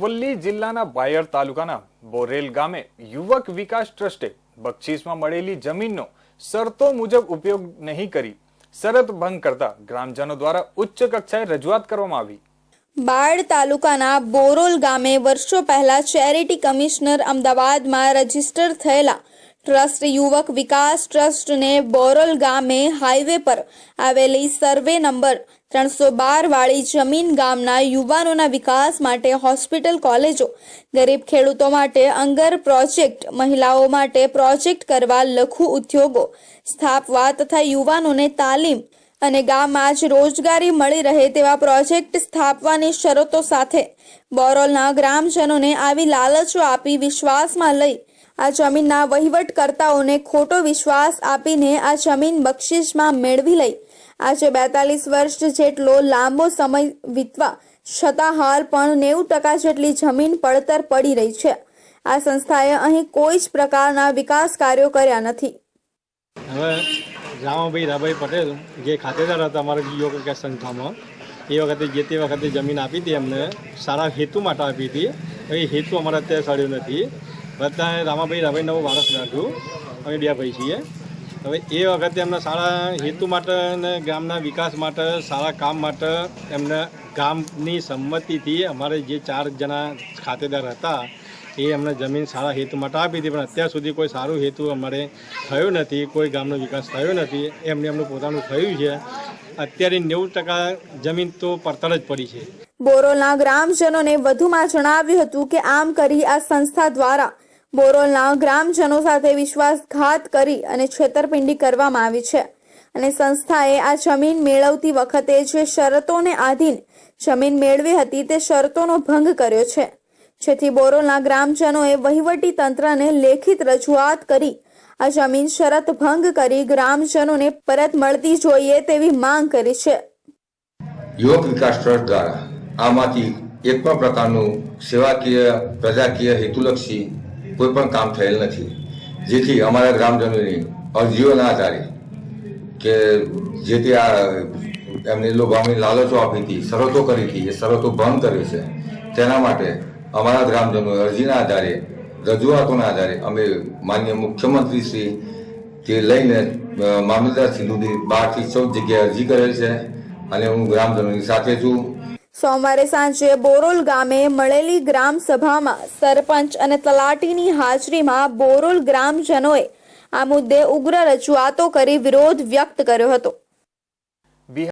વલ્લી જિલ્લાના બાયડ તાલુકાના બોરેલ ગામે યુવક વિકાસ ટ્રસ્ટે બક્ષીસમાં મળેલી જમીનનો શરતો મુજબ ઉપયોગ નહીં કરી શરત ભંગ કરતા ગ્રામજનો દ્વારા ઉચ્ચ કક્ષાએ રજૂઆત કરવામાં આવી. બાળ તાલુકાના બોરોલ ગામે વર્ષો પહેલા ચેરિટી કમિશનર અમદાવાદમાં રજિસ્ટર થયેલા ટ્રસ્ટ યુવક વિકાસ ટ્રસ્ટને બોરોલ ગામે હાઈવે પર આવેલી સર્વે નંબર ત્રણસો બાર વાળી જમીન ગામના યુવાનોના વિકાસ માટે હોસ્પિટલ કોલેજો, ગરીબ ખેડૂતો માટે અંગર પ્રોજેક્ટ, મહિલાઓ માટે પ્રોજેક્ટ કરવા લઘુ ઉદ્યોગો, સ્થાપવા તથા યુવાનોને તાલીમ અને ગામમાં જ રોજગારી મળી રહે તેવા પ્રોજેક્ટ સ્થાપવાની શરતો સાથે બોરોલના ગ્રામજનોને આવી લાલચો આપી વિશ્વાસમાં લઈ આ જમીનના વહીવટકર્તાઓને ખોટો વિશ્વાસ આપીને આ જમીન બક્ષિસમાં મેળવી લઈ. આજે બેતાલીસ વર્ષ જેટલો લાંબો સમય વીતવા છતાં હાલ પણ નેવું ટકા જેટલી જમીન પડતર પડી રહી છે. આ સંસ્થાએ અહીં કોઈ જ પ્રકારના વિકાસ કાર્યો કર્યા નથી. હવે રામાભાઈ રાભાઈ પટેલ, જે ખાતેદાર હતા અમારા યોગ સંસ્થામાં, એ વખતે જે તે વખતે જમીન આપી હતી અમને સારા હેતુ માટે આપી હતી. એ હેતુ અમારે અત્યારે સળ્યો નથી. બધા રામાભાઈ રાભાઈ નવો વારસ નાખ્યું અમે બે ભાઈ છીએ. હવે એ વખતે એમના સારા હેતુ માટે અને ગામના વિકાસ માટે સારા કામ માટે એમને ગામની સંમતિથી અમારે જે ચાર જણા ખાતેદાર હતા, એ અમને જમીન સારા હેતુ માટે આપી હતી. પણ અત્યાર સુધી કોઈ સારું હેતુ અમારે થયો નથી, કોઈ ગામનો વિકાસ થયો નથી. એમને એમનું પોતાનું થયું છે. અત્યારે નેવું ટકા જમીન તો પડતર જ પડી છે. બોરોલના ગ્રામજનોને વધુમાં જણાવ્યું હતું કે આમ કરી આ સંસ્થા દ્વારા બોરોલના ગ્રામજનો સાથે વિશ્વાસઘાત કરી અને છેતરપિંડી કરવામાં આવી છે. અને સંસ્થાએ આ જમીન મેળવતી વખતે જે શરતોને આધીન જમીન મેળવી હતી તે શરતોનો ભંગ કર્યો છે. જેથી બોરોલના ગ્રામજનોએ વહીવટી તંત્રને લેખિત રજૂઆત કરી આ જમીન શરત ભંગ કરી ગ્રામજનોને પરત મળતી જોઈએ તેવી માંગ કરી છે. યુવક વિકાસ ટ્રસ્ટ દ્વારા આમાંથી એક પણ પ્રકારનું સેવાકીય, પ્રજાકીય હેતુલક્ષી કોઈ પણ કામ થયેલ નથી. જેથી અમારા ગ્રામજનોની અરજીઓના આધારે કે જે તે આ એમને લોભામણી લાલચો આપી હતી, શરતો કરી હતી, એ શરતો ભંગ કરી છે. તેના માટે અમારા ગ્રામજનો અરજીના આધારે, રજૂઆતોના આધારે અમે માન્ય મુખ્યમંત્રી શ્રી તે લઈને મામલતદાર શ્રી સુધી બારથી ચૌદ જગ્યાએ અરજી કરેલ છે અને હું ગ્રામજનોની સાથે છું. સોમવારે સાંજે બોરોલ ગામે મળેલી ગ્રામ સભામાં સરપંચ અને તલાટીની હાજરીમાં બોરોલ ગ્રામજનોએ આ મુદ્દે ઉગ્ર રજૂઆતો કરી વિરોધ વ્યક્ત કર્યો હતો.